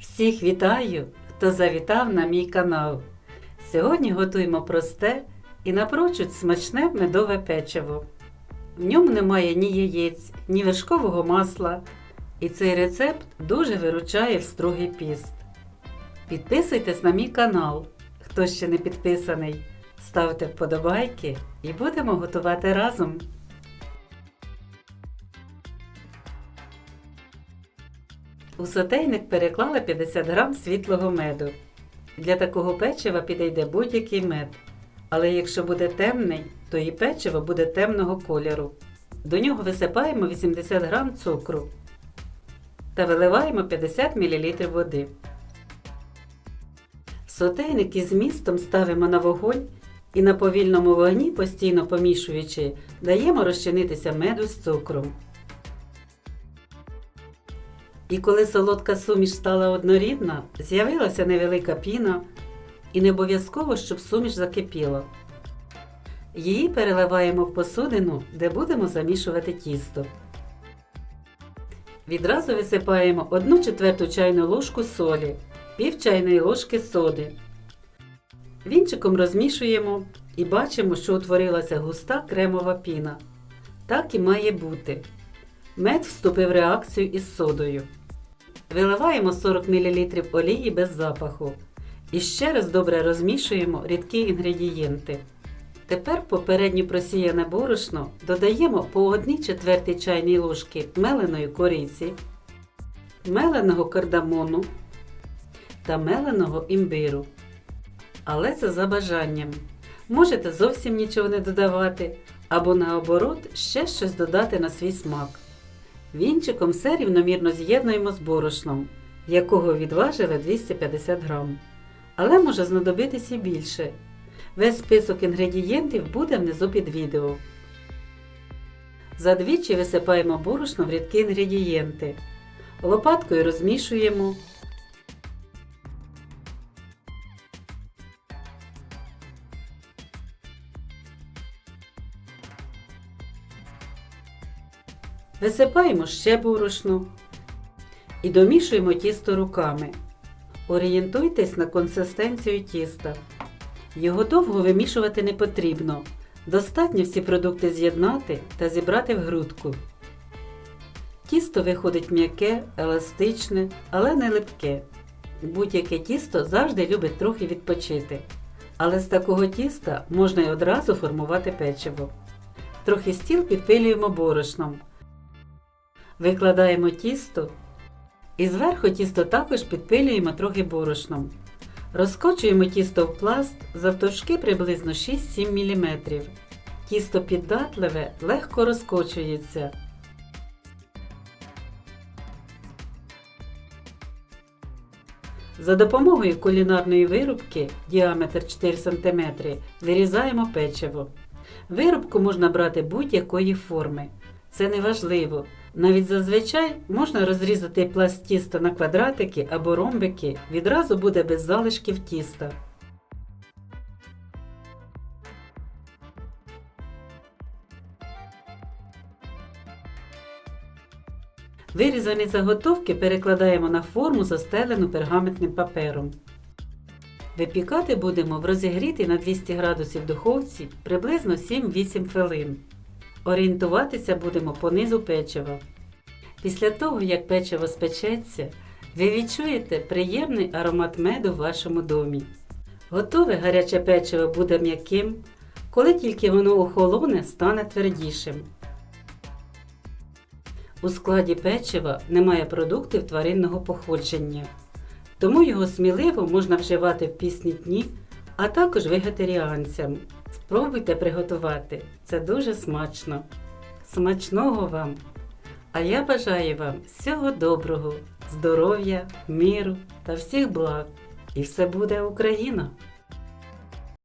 Всіх вітаю, хто завітав на мій канал. Сьогодні готуємо просте і напрочуд смачне медове печиво. В ньому немає ні яєць, ні вершкового масла, і цей рецепт дуже виручає в строгий піст. Підписуйтесь на мій канал, хто ще не підписаний. Ставте вподобайки і будемо готувати разом. У сотейник переклала 50 грам світлого меду. Для такого печива підійде будь-який мед. Але якщо буде темний, то і печиво буде темного кольору. До нього висипаємо 80 грам цукру та виливаємо 50 мл води. Сотейник із містом ставимо на вогонь і на повільному вогні, постійно помішуючи, даємо розчинитися меду з цукром. І коли солодка суміш стала однорідна, з'явилася невелика піна, і не обов'язково, щоб суміш закипіла. Її переливаємо в посудину, де будемо замішувати тісто. Відразу висипаємо 1 четверту чайну ложку солі, пів чайної ложки соди. Вінчиком розмішуємо і бачимо, що утворилася густа кремова піна. Так і має бути. Мед вступив реакцію із содою. Виливаємо 40 мл олії без запаху. І ще раз добре розмішуємо рідкі інгредієнти. Тепер в попередньо просіяне борошно додаємо по 1 четвертій чайній ложки меленої кориці, меленого кардамону та меленого імбиру. Але це за бажанням. Можете зовсім нічого не додавати, або наоборот ще щось додати на свій смак. Вінчиком все рівномірно з'єднуємо з борошном, якого відважили 250 грам. Але може знадобитись і більше. Весь список інгредієнтів буде внизу під відео. Задвічі висипаємо борошно в рідкі інгредієнти. Лопаткою розмішуємо. Висипаємо ще борошно і домішуємо тісто руками. Орієнтуйтесь на консистенцію тіста. Його довго вимішувати не потрібно. Достатньо всі продукти з'єднати та зібрати в грудку. Тісто виходить м'яке, еластичне, але не липке. Будь-яке тісто завжди любить трохи відпочити. Але з такого тіста можна й одразу формувати печиво. Трохи стіл підпилюємо борошном. Викладаємо тісто і зверху тісто також підпилюємо трохи борошном. Розкочуємо тісто в пласт завтовшки приблизно 6-7 мм. Тісто піддатливе легко розкочується. За допомогою кулінарної вирубки діаметр 4 см вирізаємо печиво. Вирубку можна брати будь-якої форми. Це не важливо. Навіть зазвичай можна розрізати пласт тіста на квадратики або ромбики, відразу буде без залишків тіста. Вирізані заготовки перекладаємо на форму, застелену пергаментним папером. Випікати будемо в розігрітій на 200 градусів духовці приблизно 7-8 хвилин. Орієнтуватися будемо по низу печива. Після того, як печиво спечеться, ви відчуєте приємний аромат меду в вашому домі. Готове гаряче печиво буде м'яким, коли тільки воно охолоне, стане твердішим. У складі печива немає продуктів тваринного походження, тому його сміливо можна вживати в пісні дні, а також вегетаріанцям. Спробуйте приготувати, це дуже смачно. Смачного вам! А я бажаю вам всього доброго, здоров'я, миру та всіх благ. І все буде Україна!